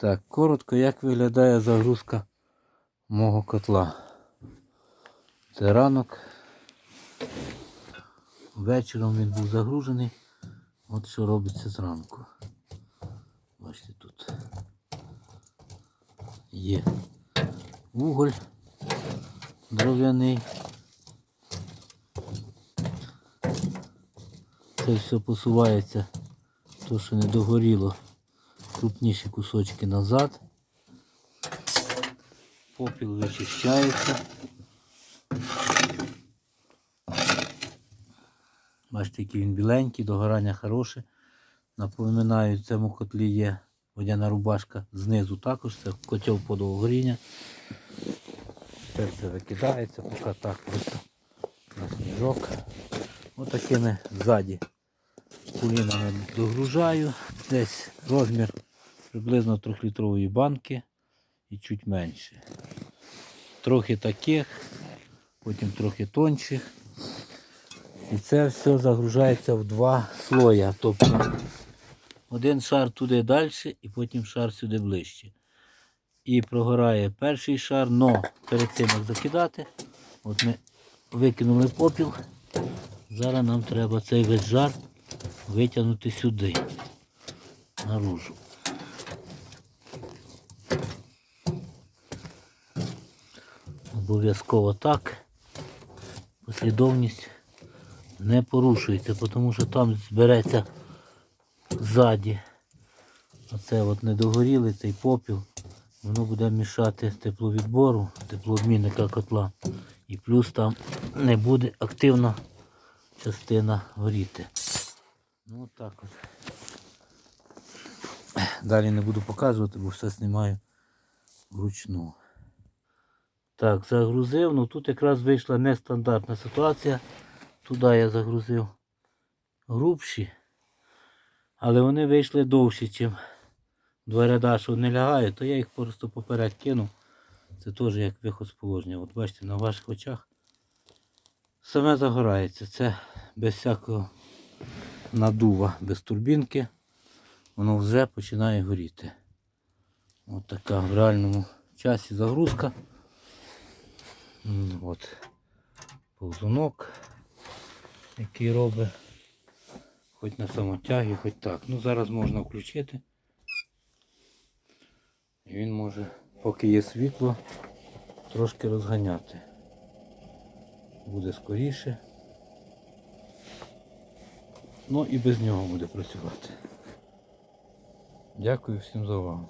Так, коротко, як виглядає загрузка мого котла. Це ранок. Вечором він був загружений. От що робиться зранку. Бачите тут. Є уголь дров'яний. Це все посувається, то що не догоріло, крупніші кусочки назад. Попіл вичищається. Бачите, який він біленький, догорання хороше. Напоминаю, в цьому котлі є водяна рубашка знизу також, це котел подовгоріння. Це викидається, поки так просто на сніжок. Отакими ззаді кулінами догружаю. Десь розмір приблизно 3-літрової банки і чуть менше. Трохи таких, потім трохи тонших. І це все загружається в два слоя. Тобто один шар туди далі і потім шар сюди ближче. І прогорає перший шар, но перед цим як закидати, от ми викинули попіл. Зараз нам треба цей весь жар витягнути сюди, наружу. Обов'язково так. Послідовність не порушується, тому що там збереться ззаді. Оце от недогорілий цей попіл. Воно буде мішати тепловідбору, теплообмінника котла. І плюс там не буде активна частина горіти. Ну от так от. Далі не буду показувати, бо все знімаю вручну. Так, загрузив, ну тут якраз вийшла нестандартна ситуація. Туди я загрузив грубші, але вони вийшли довші, ніж два ряда, що не лягають, то я їх просто поперед кинув. Це теж як виход з положення. От бачите, на ваших очах саме загорається. Це без всякого надува, без турбінки. Воно вже починає горіти. От така в реальному часі загрузка. От повзунок, який робить хоч на самотягі, хоч так. Ну зараз можна включити. І він може, поки є світло, трошки розганяти. Буде скоріше. Ну і без нього буде працювати. Дякую всім за увагу.